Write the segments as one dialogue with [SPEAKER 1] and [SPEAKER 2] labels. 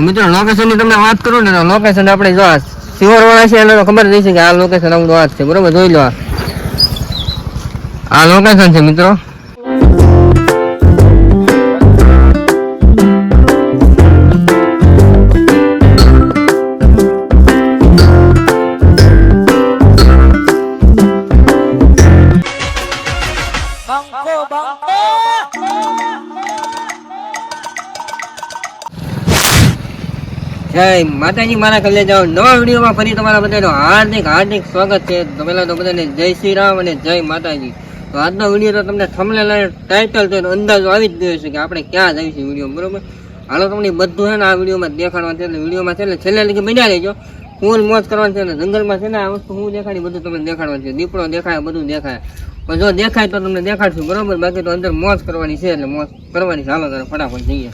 [SPEAKER 1] મિત્રો લોકેશનની તમને વાત કરું ને લોકેશન આપણે જો સિવરવાળા છે, એને ખબર નહીં છે કે આ લોકેશન આપણું વાત છે, બરોબર જોઈ લો. આ લોકેશન છે, મિત્રો જય માતાજી મારા કલ્યાણ જાઓ. નવા વિડીયોમાં ફરી તમારા બધાનું હાર્દિક હાર્દિક સ્વાગત છે. તો પહેલા તો બધાને જય શ્રી રામ અને જય માતાજી. તો આજનો વીડિયો તો તમને થમલે ટાઇટલ એનો અંદાજો આવી જ ગયો છે કે આપણે ક્યાં જઈશું વીડિયો બરોબર? હાલો, તમને બધું છે ને આ વિડીયોમાં દેખાડવાનું છે. એટલે વિડીયોમાં છે ને છેલ્લે લગી બન્યા રહેજો. ફૂલ મોજ કરવાની છે ને જંગલમાં છે ને આ વસ્તુ હું દેખાડી, બધું તમને દેખાડવાનું છે. દીપડો દેખાય, બધું દેખાય. પણ જો દેખાય તો તમને દેખાડશું, બરોબર? બાકી તો અંદર મોજ કરવાની છે, એટલે મોજ કરવાની છે. હાલો, તારે ફટાફટ જઈએ.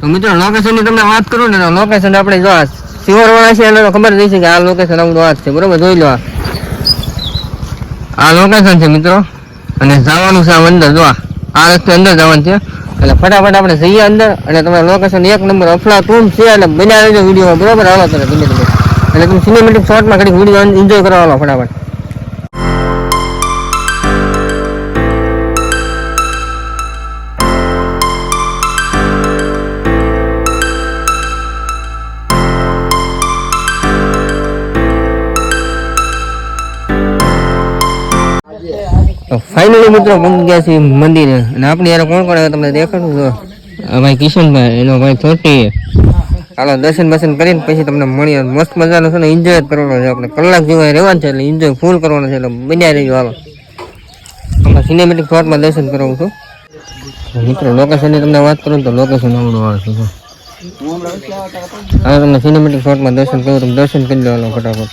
[SPEAKER 1] તો મિત્રો લોકેશનની તમને વાત કરું ને લોકેશન આપણે જો આ સિવર વાળા છે એને ખબર નહીં છે કે આ લોકેશન આપણું વાત છે. બરોબર, જોઈ લો આ. લોકેશન છે મિત્રો. અને જવાનું છે અંદર, જો આ. રસ્તે અંદર જવાનું છે. એટલે ફટાફટ આપણે જઈએ અંદર અને તમે લોકેશન એક નંબર અફલા તું છે એટલે બનાવી દો વિડીયોમાં. બરોબર, હાલો તમે એટલે તમે સિનેમેટિક શોર્ટમાં ઘડીક વીડિયો એન્જોય કરવા ફટાફટ. તો ફાઇનલી મિત્રો પહોંચી ગયા છીએ મંદિરે. અને આપણે યાર કોણ કોણ તમને દેખાડું છો ભાઈ કિશનભાઈ, એનો ભાઈ ચોટી હાલો, દર્શન બસન કરીને પછી તમને મળીએ. મસ્ત મજાનો છે ને એન્જોય જ કરવાનો છે આપણે. કલાક જેવા રહેવાનું છે એટલે એન્જોય ફૂલ કરવાનો છે. એટલે બન્યા રહેજો, હાલો. તમને સિનેમેટિક શોર્ટમાં દર્શન કરાવું છું. મિત્રો લોકેશનની તમને વાત કરું તો લોકેશન આવડું આવે છે. હવે તમને સિનેમેટિક શોર્ટમાં દર્શન કરું, તમે દર્શન કરી લો, હાલો, ફટાફટ.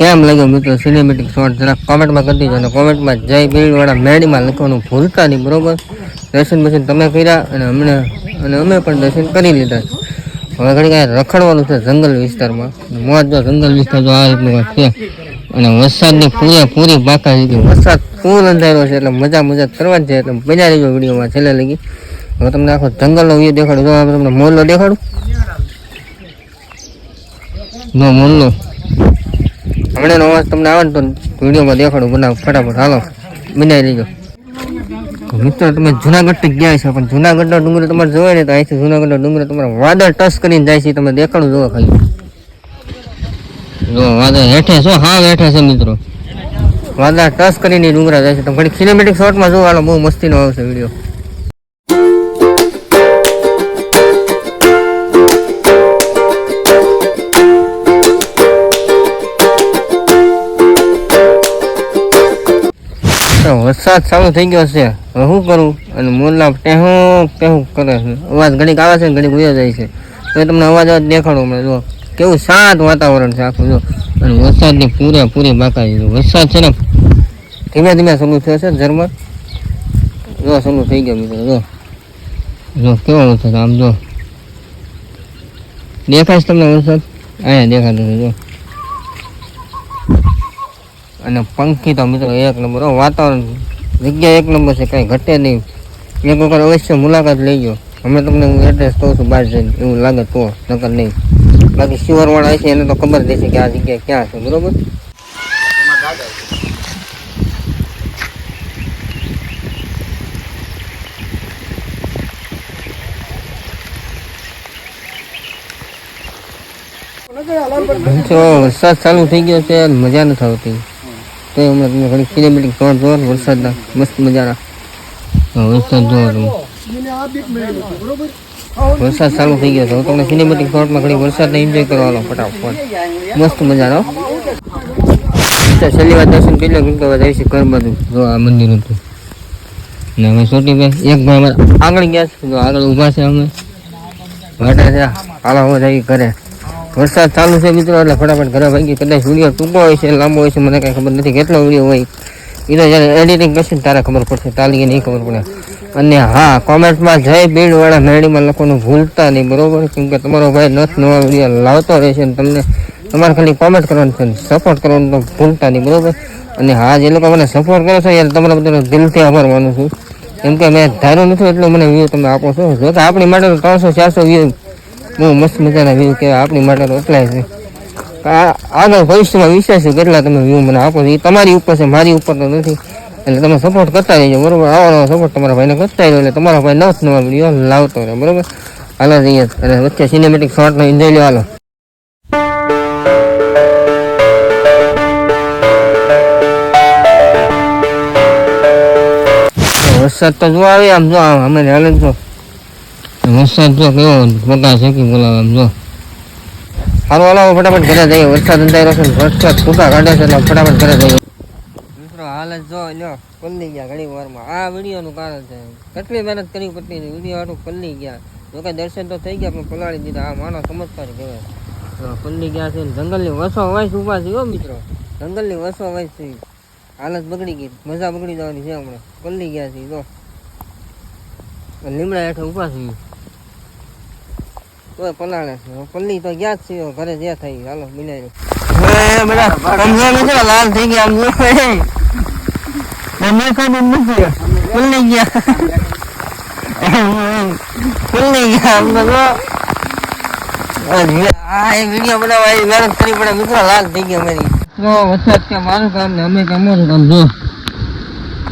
[SPEAKER 1] કેમ લાગ્યો મિત્રો સિનેમેટિક શોર્ટ જરા કોમેન્ટમાં કરી દીધો અને કોમેન્ટમાં જય ભીડવાળા મેડીમાં લખવાનું ભૂલતા નહીં, બરોબર? દર્શન બર્શન તમે કર્યા અને અમને અને અમે પણ દર્શન કરી લીધા. હવે ઘણી કાંઈ રખડવાનું છે જંગલ વિસ્તારમાં. મોજ જો જંગલ વિસ્તાર જો આ રીતનું છે. અને વરસાદની પૂરેપૂરી બાકા લીધી વરસાદ ફૂલ અંધારો છે એટલે મજા મજા કરવાની છે એટલે મજા લેજો વિડીયોમાં છેલ્લે લગી. હવે તમને આખો જંગલનો વ્યૂ દેખાડું. જો તમને મોરલો દેખાડું. નો મોરલો હમણાંનો અવાજ તમને આવે ને તો વિડીયોમાં દેખાડું, બનાવ, ફટાફટ. હાલો બનાવી લેજો મિત્રો, તમે જુનાગઢથી ગયા છો પણ જુનાગઢનો ડુંગર તમારે જોવે ને તો અહીંથી જુનાગઢનો ડુંગર તમારે વાદળ ટચ કરીને જાય છે, તમે દેખાડું જોવો ખાલી. જો, વાદળ હેઠે છો હા હેઠે છે મિત્રો. વાદળ ટચ કરીને ડુંગરા જાય છે. તમે ઘડી સિનેમેટિક શોર્ટમાં જોવાનો બહુ મસ્તીનો આવશે વીડિયો. વરસાદ ચાલુ થઈ ગયો છે. હવે શું કરું? અને મોરલા ટેહું ટેહું કરે છે. અવાજ ઘડીક આવે છે ઘડીક ઉયો જાય છે. તો તમને અવાજ અવાજ દેખાડો હમણાં જો કેવું શાંત વાતાવરણ છે આખું જો અને વરસાદની પૂરેપૂરી બાકાઈ છે. વરસાદ છે ને ધીમે ધીમે શરૂ થયો છે ઝરમર. જો શરૂ થઈ ગયો મિત્રો જો જો કેવો વરસાદ આમ જો દેખાય છે તમને વરસાદ? અહીંયા દેખાતો જો અને પંખી તો મિત્રો એક નંબર વાતાવરણ જગ્યા એક નંબર છે, કાંઈ ઘટે નહીં. એક વખત અવશ્ય મુલાકાત લેજો. અમે તમને હું એડ્રેસ કહું છું બહાર જઈને, એવું લાગે તો, નકર નહીં. બાકી શિવરવાળા છે એને તો ખબર દેશે કે આ જગ્યા ક્યાં છે, બરોબર? વરસાદ ચાલુ થઈ ગયો છે મજા નથી આવતી. તો હમણાં તમે ઘણી કિલોમીટર જોવો ને વરસાદના મસ્ત મજાના વરસાદ તમે. વરસાદ ચાલુ થઈ ગયો છે. હું તમને સિનેમેટિક શોર્ટમાં ઘણી વરસાદને એન્જોય કરવાનો ફટાફટ. મસ્ત મજાનો. તો છેલ્લી વાર દર્શન કેટલો લો જાય છે ઘર બધું જો આ મંદિર હતું. ને અમે છોટી ભાઈ એક ભાઈ અમારા આગળ ગયા છે. આગળ ઊભા છે અમે. વાટા છે. હાલા, હોવા જઈએ ઘરે. વરસાદ ચાલુ છે મિત્રો, એટલે ફટાફટ ઘરે ભાગી કદાચ વીડિયો ટૂંકો હોય છે, લાંબો હોય છે, મને કાંઈ ખબર નથી કેટલો વીડિયો હોય. એ તો જ્યારે એડિટિંગ કરશે ને તારે ખબર પડશે તાલી નહીં ખબર પડે. અને હા, કોમેન્ટમાં જય ભીડવાળા મેળીમાં લખવાનું ભૂલતા નહીં, બરોબર? કેમ કે તમારો ભાઈ નથ નવા વીડિયો લાવતો રહેશે ને તમને તમારે ખાલી કોમેન્ટ કરવાનું છે સપોર્ટ કરવાનું તો ભૂલતા નહીં, બરોબર? અને હા, જે લોકો મને સપોર્ટ કરો છો, યાર તમારા બધાનો દિલથી આભાર માનું છું. કેમ કે મેં ધાર્યું નથી, એટલું મને વ્યૂ તમે આપો છો. જો કે આપણી માટે ત્રણસો ચારસો વ્યૂ બહુ મસ્ત મજાના વ્યૂ કહેવાય. આપણી માટે તો એટલાય છે. આગળ ભવિષ્યમાં વિશ્વાસ છે કેટલા તમે વ્યૂ મને આપો છો. એ તમારી ઉપર છે, મારી ઉપર તો નથી. એટલે તમે સપોર્ટ કરતા રહેજો, બરોબર? આવો સપોર્ટ તમારા ભાઈને કરતા રહ્યો એટલે તમારા ભાઈ નવ નવા વીડિયો લાવતો રહે, બરોબર? હાલો, જઈએ. અને વચ્ચે સિનેમેટિક શોર્ટનો એન્જોય લો હાલો. વરસાદ તો જો આવે, આમ જો અમે હાલે જો વરસાદ તો કેવો મોટા શેકી બોલાવે જો. હાલો હાલો ફટાફટ ઘરે જઈએ. વરસાદ અંધારો છે વરસાદ ફૂટા કાઢે છે એટલે ફટાફટ ઘરે જઈએ. મિત્રો, હાલ જ પલ્લી ગયા ઘણી વારમાં. આ વિડીયોનું કારણ છે, કેટલી મહેનત કરી પડતી વીડિયો હાટું પલ્લી ગયા. જોકે દર્શન તો થઈ ગયા, પણ પલાળી દીધા. આ માનો સમજદાર કહેવાય. પલ્લી ગયા છે ને. જંગલની વસો વાંસ ઊભા છે મિત્રો. જંગલની વસો વાંસ છે. હાલત બગડી ગઈ. મજા બગડી જવાની છે હમણાં. પલ્લી ગયા છે તો લીમડા હેઠળ ઊભા છે. તોય પલાળે છે. પલ્લી તો ગયા જ છે ઘરે જ્યાં થઈ હાલો બિનાઈ એ બેટા સમજો નથી લાલ થઈ ગયા મેં કાંઈ નથી પલ્લી ગયા. પલ્લી ગયા આમ તો જો. આ વીડિયો બનાવવા મહેનત કરવી પડે મિત્રો લાલ થઈ ગયા મારી. વરસાદ કે મારું કામ ને અમે કે અમારું કામ જો.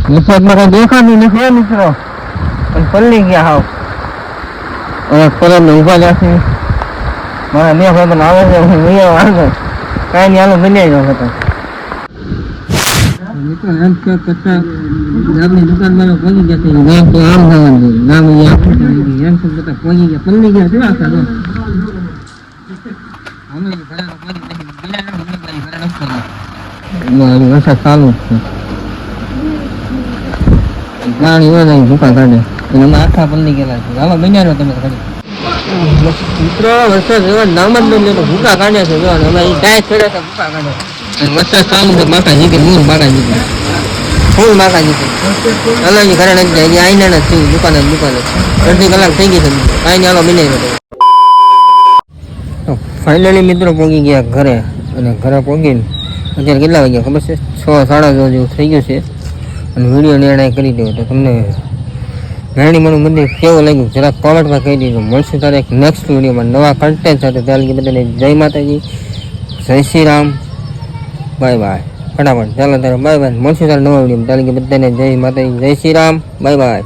[SPEAKER 1] વરસાદમાં કઈ દેખાતું નથી મિત્રો. પલ્લી ગયા હાવ. હવે પરમ ને ઊભા જશે બે ભાઈ આવે છે, હું આગળ કાંઈ નહીં, હાલો બની જાવ હતા મિત્રો દુકાનમાં પહોંચી ગયા છે તો એમ શું પહોંચી ગયા. પલ્લી ગયા કેવા હતા જો અમે ઘરે છે પ્રાણી હોય ને અહીં કાઢે. એટલે આખા પલ્લી ગયેલા છે હાલો બન્યા રહો તમે મિત્રો વરસાદ એવા નામ જ નથી લેતો. ભૂકા કાઢે છે જો અમે ડાય ચડ્યા હતા ભૂકા કાઢે વરસાદ ચાલુ છે બાકા જીકે મૂળ બાકા જીકે ફૂલ બાકા જીકે હાલો ઘરે નથી જાય હજી નથી દુકાને દુકાને. અડધી કલાક થઈ ગઈ છે કાંઈ હાલો બની રહ્યો ફાઇનલી મિત્રો પહોંચી ગયા ઘરે અને ઘરે પહોંચીને અત્યારે કેટલા વાગ્યા ખબર છે? છ સાડા છ જેવું થઈ ગયું છે. અને વીડિયો નિર્ણય કરી દો તો તમને રાણીમાનું મંદિર કેવું લાગ્યું? જરાક કોમેન્ટમાં કહી દીધું મળશું તારે એક નેક્સ્ટ વિડીયોમાં નવા કન્ટેન્ટ સાથે. ત્યાં લગી બધાને જય માતાજી, જય શ્રી રામ. બાય બાય ફટાફટ. ચાલો તારે બાય બાય મળશું તારે નવા વિડીયોમાં. ત્યાં લગી બધાને જય માતાજી, જય શ્રી રામ. Bye bye